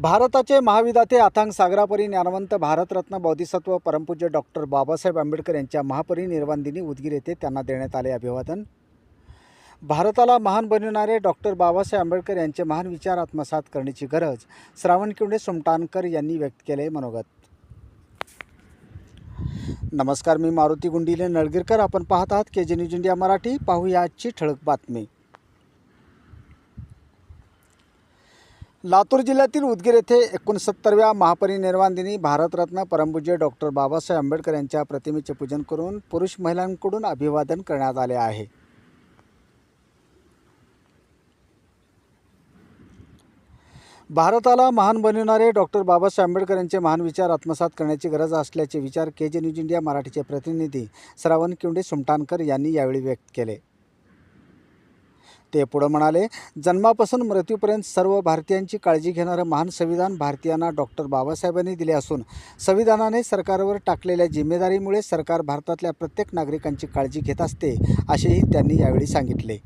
भारताचे महाविदाते अथांग सागरापरी ज्ञानवंत भारतरत्न बौद्धिसत्व परमपूज्य डॉक्टर बाबासाहेब आंबेडकर यांच्या महापरिनिर्वाण दिनी उदगीर येथे त्यांना देण्यात आले अभिवादन. भारताला महान बनविणारे डॉक्टर बाबासाहेब आंबेडकर यांचे महान विचार आत्मसात करण्याची गरज श्रावण किवडे सुमटानकर यांनी व्यक्त केले मनोगत. नमस्कार मी मारुती गुंडीले नळगीरकर. आपण पाहत आहात K G news India Marathi. पाहूया आजची ठळक बातमी. लातूर जिल्ह्यातील उदगीर येथे एकोणसत्तरव्या महापरिनिर्वाण दिनी भारतरत्न परमपूज्य डॉक्टर बाबासाहेब आंबेडकर यांच्या प्रतिमेचे पूजन करून पुरुष महिलांकडून अभिवादन करण्यात आले आहे. भारताला महान बनविणारे डॉक्टर बाबासाहेब आंबेडकर यांचे महान विचार आत्मसात करण्याची गरज असल्याचे विचार के जे न्यूज इंडिया मराठीचे प्रतिनिधी श्रावण किवडे सुमटानकर यांनी यावेळी व्यक्त केले. ते पुढं म्हणाले जन्मापासून मृत्यूपर्यंत सर्व भारतीयांची काळजी घेणारं महान संविधान भारतीयांना डॉक्टर बाबासाहेबांनी दिले असून संविधानाने सरकारवर टाकलेल्या जिम्मेदारीमुळे सरकार भारतातल्या प्रत्येक नागरिकांची काळजी घेत असते असेही त्यांनी यावेळी सांगितले.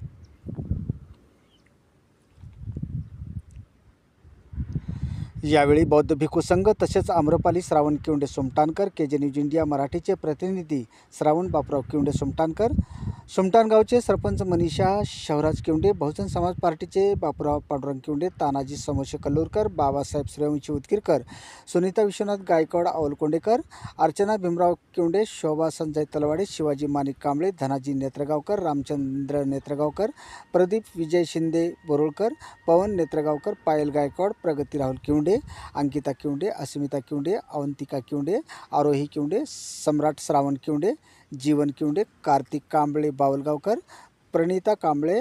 यावेळी बौद्ध भिक्खू संघ तसेच आम्रपाली श्रावण किवंडे सुमटानकर के जे न्यूज इंडिया मराठीचे प्रतिनिधी श्रावण बापराव किवंडे सुमटानकर सुमटाणगावचे सरपंच मनीषा शहराज किवंडे बहुजन समाज पार्टीचे बापूराव पांडुरंग किवंडे तानाजी समोशे कल्लूरकर बाबासाहेब सूर्यवंशी उदगीरकर सुनीता विश्वनाथ गायकवाड अवलकोंडेकर अर्चना भीमराव किवंडे शोभा संजय तलवाडे शिवाजी माणिक कांबळे धनाजी नेत्रगावकर रामचंद्र नेत्रगावकर प्रदीप विजय शिंदे बोरुळकर पवन नेत्रगावकर पायल गायकवाड प्रगती राहुल किवंडे अंकिता किवंडे अस्मिता किवंडे अवंतिका किवंडे आरोही किवंडे सम्राट श्रावण किवंडे जीवन किवंडे कार्तिक कांबळे बावलगावकर प्रणिता कांबळे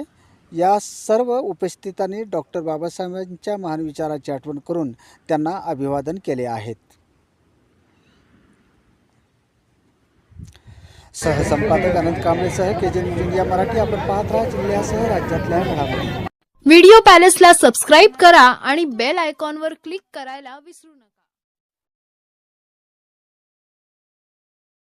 या सर्व उपस्थितांनी डॉक्टर बाबासाहेबांच्या महान विचाराची आठवण करून त्यांना अभिवादन केले आहेत. सहसंपादक अनंत कांबळेसह के जे न्यूज इंडिया मराठी. आपण पाहत राहा जिल्ह्यासह राज्यातल्या घडामोडी. व्हिडिओ पॅलेसला सबस्क्राईब करा आणि बेल आयकॉनवर क्लिक करायला विसरू नका.